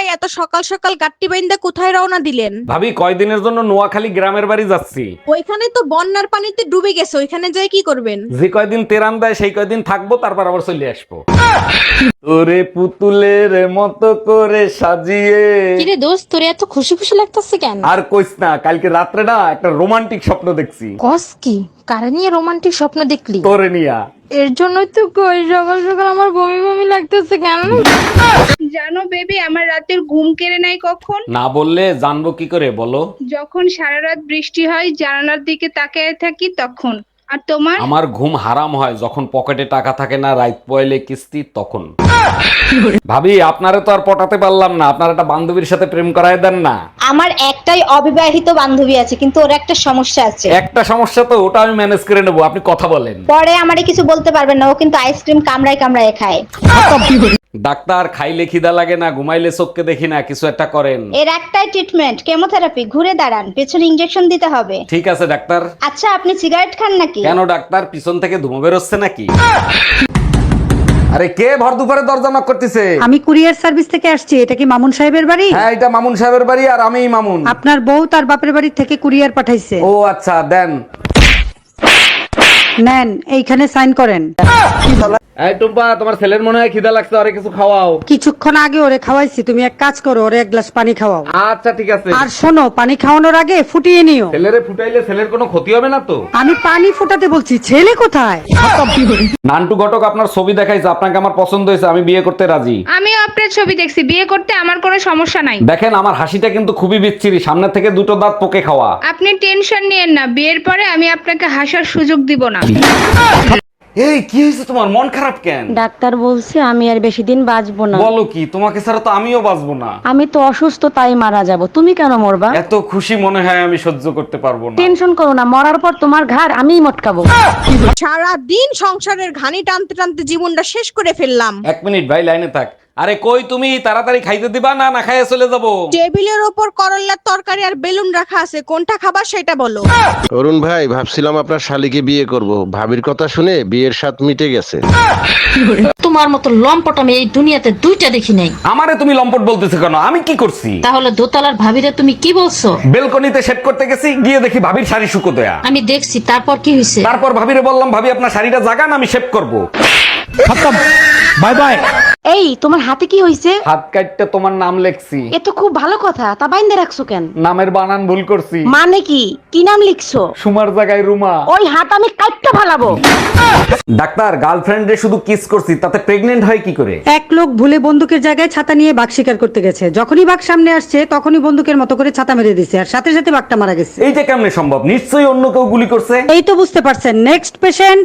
ভাই এত সকাল সকাল গাট্টি বাইন্দা কোথায় রওনা দিলেন? ভাবি কয়দিনের জন্য নোয়াখালী গ্রামের বাড়ি যাচ্ছি। ওইখানে তো বন্যার পানিতে ডুবে গেছে ওইখানে যাই কি করবেন? যে কয়দিন তেরান দেয় সেই কয়দিন থাকব তারপর আবার চলে আসব। তোরে পুতুলের মতো করে সাজিয়ে। কিরে দোস্ত তোর এত খুশি খুশি লাগতেছে কেন? আর কইস না কালকে রাত্রে না একটা রোমান্টিক স্বপ্ন দেখছি। কস কি? কারে নিয়ে রোমান্টিক স্বপ্ন দেখলি? তোরে নিয়া। এর জন্যই তো কই সকাল সকাল আমার বমি বমি লাগতেছে কেন? জানো বেবি আমার রাতের ঘুম কেড়ে নাই কখন? না বললে জানব কি করে বলো। যখন সারা রাত বৃষ্টি হয় জানালার দিকে তাকিয়ে থাকি তখন। আর তোমার? আমার ঘুম হারাম হয় যখন পকেটে টাকা থাকে না রাইত পয়লে কিস্তি তখন। ভাবি আপনারে তো আর পটাতে পারলাম না আপনার একটা বান্ধবীর সাথে প্রেম করায় দেন না। আমার একটাই অবিবাহিত বান্ধবী আছে কিন্তু ওর একটা সমস্যা আছে। একটা সমস্যা তো ওটা আমি ম্যানেজ করে নেব আপনি কথা বলেন। পরে আমারে কিছু বলতে পারবেন না ও কিন্তু আইসক্রিম কামড়ায় কামড়ায় খায়। ডাক্তার খাইলে খিদা লাগে না ঘুমাইলে চোখকে দেখি না কিছু একটা করেন। এর একটাই ট্রিটমেন্ট কেমোথেরাপি ঘুরে দাঁড়ান পেছনে ইঞ্জেকশন দিতে হবে। ঠিক আছে ডাক্তার। আচ্ছা আপনি সিগারেট খান নাকি? কেন ডাক্তার পিছন থেকে ধুমো বেরোচ্ছে নাকি? আরে কে ভর দুপুরে দরজা knock করতেছে? আমি কুরিয়ার সার্ভিস থেকে আসছি এটা কি মামুন সাহেবের বাড়ি? হ্যাঁ এটা মামুন সাহেবের বাড়ি আর আমিই মামুন। আপনার বউ তার বাপের বাড়ি থেকে কুরিয়ার পাঠাইছে। ও আচ্ছা দেন। নেন এইখানে সাইন করেন। এই টুম্পা তোমার ছেলের মনে হয় খিদা লাগছে আরে কিছু খাওয়াও। কিছুক্ষণ আগে ওরে খাওয়াইছি তুমি এক কাজ করো ওরে এক গ্লাস পানি খাওয়াও। আচ্ছা ঠিক আছে। আর শোনো পানি খাওয়ানোর আগে ফুটিয়ে নিও। ছেলেরে ফুটাইলে ছেলের কোনো ক্ষতি হবে না তো? আমি পানি ফুটাতে বলছি ছেলে কোথায়? নান্টু ঘটক আপনার ছবি দেখাইছে আপনাকে আমার পছন্দ হয়েছে আমি বিয়ে করতে রাজি। আমি আপনার ছবি দেখছি বিয়ে করতে আমার কোনো সমস্যা নাই। দেখেন আমার হাসিটা কিন্তু খুবই বিচ্ছিরি সামনে থেকে দুটো দাঁত পোকে খাওয়া। আপনি টেনশন নিয়েন না বিয়ের পরে আমি আপনাকে হাসার সুযোগ দিব না। এই কি হয়েছে তোমার? মন খারাপ কেন? ডাক্তার বলছে আমি আর বেশি দিন বাঁচবো না। বলো কি তোমাকে ছাড়া তো আমিও বাঁচবো না। আমি তো অসুস্থ তাই মারা যাব। তুমি কেন মরবা? এত খুশি মনে হয় আমি সহ্য করতে পারব না। টেনশন করো না মরার পর তোমার ঘাড় আমিই মটকাবো। সারা দিন সংসারের ঘানি টানতে টানতে জীবনটা শেষ করে ফেললাম। এক মিনিট ভাই লাইনে থাক। আরে কই তুমি? তাড়াতাড়ি খাইতে দিবা না না খাইয়ে চলে যাব। টেবিলের উপর করল্লার তরকারি আর বেলুন রাখা আছে কোনটা খাবার সেটা বলো। অরুণ ভাই ভাবছিলাম আপনার শালিকে বিয়ে করব। ভাবির কথা শুনে বিয়ের স্বাদ মিটে গেছে। তোমার মতো লম্পট আমি এই দুনিয়াতে দুইটা দেখি নাই। আমারে তুমি লম্পট বলতেছো কেন? আমি কি করছি? তাহলে দোতলার ভাবিরে তুমি কি বলছো? বেলকনিতে সেট করতে গেছি গিয়ে দেখি ভাবির শাড়ি শুকো দেয়া আমি দেখছি তারপর কি হয়েছে তারপর ভাবিরে বললাম ভাবি আপনার শাড়িটা জাগান আমি শেভ করব। Bye bye. এই তোমার হাতে কি হয়েছে হাত কাটতে তোমার নাম লেখছি। এ তো খুব ভালো কথা তা বাইন্দে রাখছো কেন? নামের বানান ভুল করছি। মানে কি? কি নাম লিখছো? সুমার জায়গায় রুমা। ওই হাত আমি কাটতে ফালাবো ডাক্তার গার্লফ্রেন্ডে শুধু কিস করছি তাতে প্রেগনেন্ট হয় কি করে? এক লোক ভুলে বন্দুকের জায়গায় ছাতা নিয়ে বাঘ শিকার করতে গেছে। যখনই বাঘ সামনে আসছে তখনই বন্দুকের মতো করে ছাতা মেরে দিছে আর সাথে সাথে বাঘটা মারা গেছে। এইটা কেমনে সম্ভব? নিশ্চয়ই অন্য কেউ গুলি করছে? এই তো বুঝতে পারছেন নেক্সট পেশেন্ট